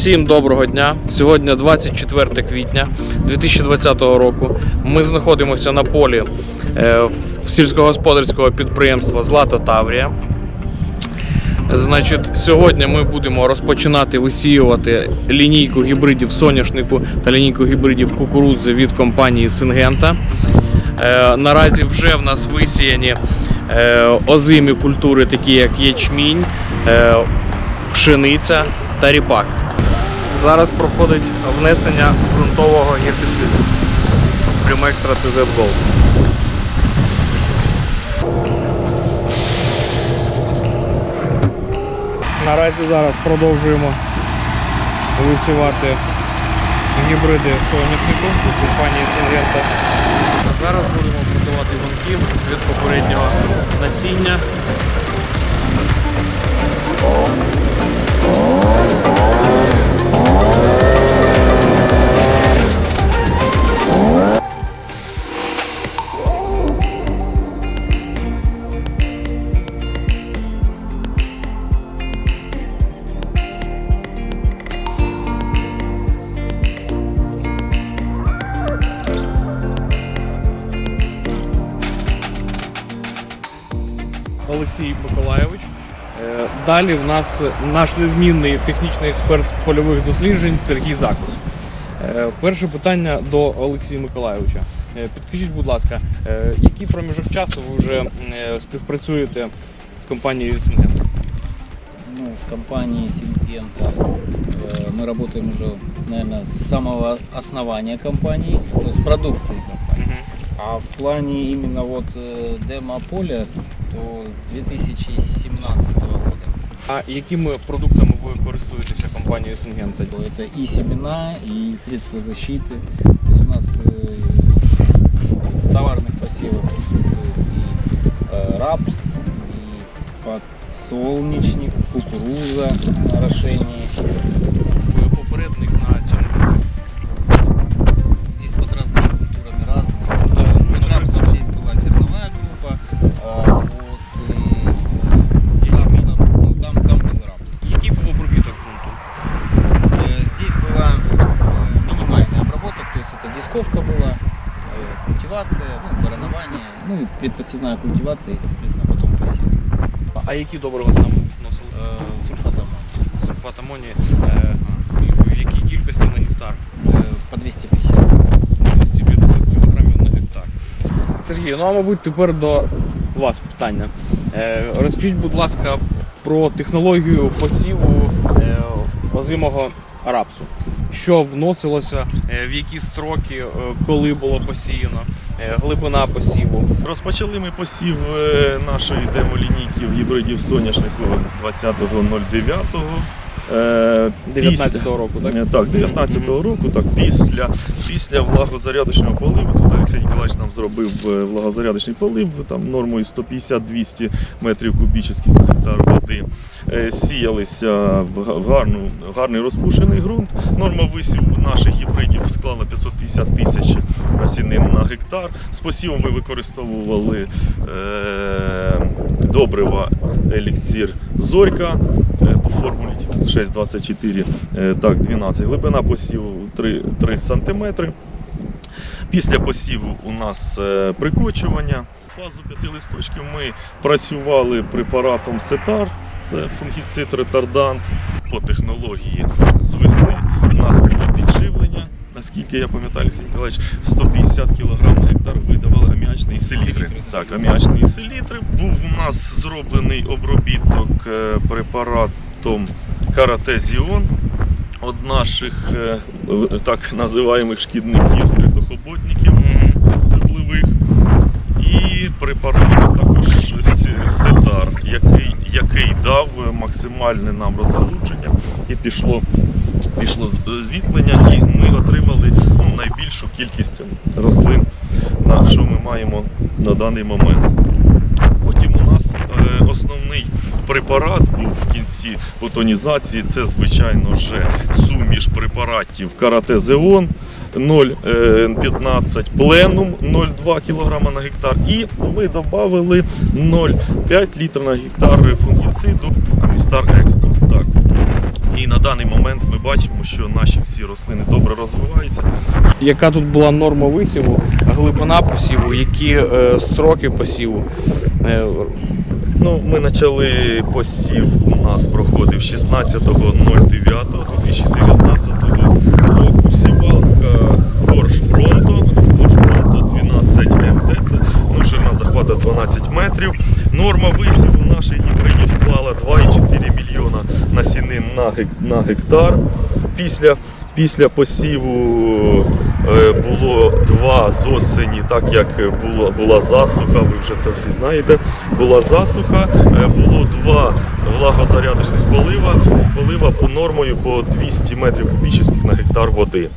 Всім доброго дня. Сьогодні 24 квітня 2020 року. Ми знаходимося на полі е, сільськогосподарського підприємства Злата Таврія. Значить, сьогодні ми будемо розпочинати висіювати лінійку гібридів соняшнику та лінійку гібридів кукурудзи від компанії Сингента. Е, наразі вже в нас висіяні е, озимі культури, такі як ячмінь, пшениця та ріпак. Зараз проходить внесення ґрунтового гербіциду Примекстра TZ Gold. Наразі зараз продовжуємо висівати гібриди соняшнику від компанії Сингента. Зараз будемо продавати гонки від попереднього насіння. Олексій Миколайович. Е, Далі в нас наш незмінний технічний експерт з польових досліджень Сергій Закус. Е, Перше питання до Олексія Миколайовича. Е, Підкажіть, будь ласка, е, який проміжок часу ви вже е, співпрацюєте з компанією Сингента? Ну, с компанией Сингента э, мы работаем уже, наверное, с самого основания компании, то есть продукции компании. А в плане именно вот э, демо-поля, то с 2017 года. А якими продуктами ви користуєтеся компанією Сингента? То Это и семена, и средства защиты. То есть у нас э, в товарных посевах присутствует и э, рапс, и подсолнечник, кукуруза на орошении. Попередник на то есть это дисковка была, э, культивация, ну, баранование, ну и предпосевная культивация и, соответственно, потом посев. А які добрива саме вносили? Э, Сульфат аммония. Сульфат амонії. Е, В якій кількості на гектар? Э, По 250. 250 кг на гектар. Сергій, ну а мабуть тепер до вас питання. Е, Розкажіть, будь ласка, про технологію посіву е, озимого рапсу. Що вносилося, е, в які строки, е, коли було посіяно, е, глибина посіву. Розпочали ми посів нашої демолінійки гібридів соняшнику 20.09. Е, 19-го року, так? Так, 19-го року, так, після, після влагозарядочного поливу, тут Олексій Ніколаївич нам зробив влагозарядочний полив там, нормою 150-200 метрів кубічних гектар води. Е, Сіялися в гарну, гарний розпушений ґрунт. Норма висіву наших гібридів склала 550 тисяч насінин на гектар. З посівом ми використовували е, добрива еліксір Зорька е, по формулі 6,24, е, так, 12. Глибина посіву 3, 3 см. Після посіву у нас прикочування. Фазу п'яти листочків ми працювали препаратом Сетар, це фунгіцид ретардант по технології з весни. У нас було підживлення. Наскільки я пам'ятаю, Олексій Ніколаївич, 150 кг на гектар видавали аміачні селітри. Так, аміачні селітри. Був у нас зроблений обробіток е, препаратом Каратезіон від наших е, так називаємих шкідників, скритохоботників стеблових. І препарат також Сетар, який, який дав максимальне нам розгалуження і пішло, пішло звітлення, і ми отримали ну, найбільшу кількість рослин, на що ми маємо на даний момент. Потім у нас е, основний препарат був в кінці бутонізації. Це, звичайно вже суміш препаратів Каратезеон 0,15 пленум 0,2 кг на гектар. І ми додали 0,5 літра на гектар фунгіциду Амістар Екстра. Так. І на даний момент ми бачимо, що наші всі рослини добре розвиваються. Яка тут була норма висіву, глибина посіву, які е, строки посіву? Е, Ну, ми почали посів. У нас проходив 16.09.2019 року. Сівалка Хорш Фронто. Хорш Фронто 12 МТ. Ну, ширина захвата 12 метрів. Норма висіву наших гібридів склала 2,4 мільйона насінин на, гек- гектар. Після, після посіву було два з осені, так як була, була засуха, ви вже це всі знаєте. Була засуха, е, було два влагозарядочних полива, полива по нормою по 200 метрів кубічних на гектар води.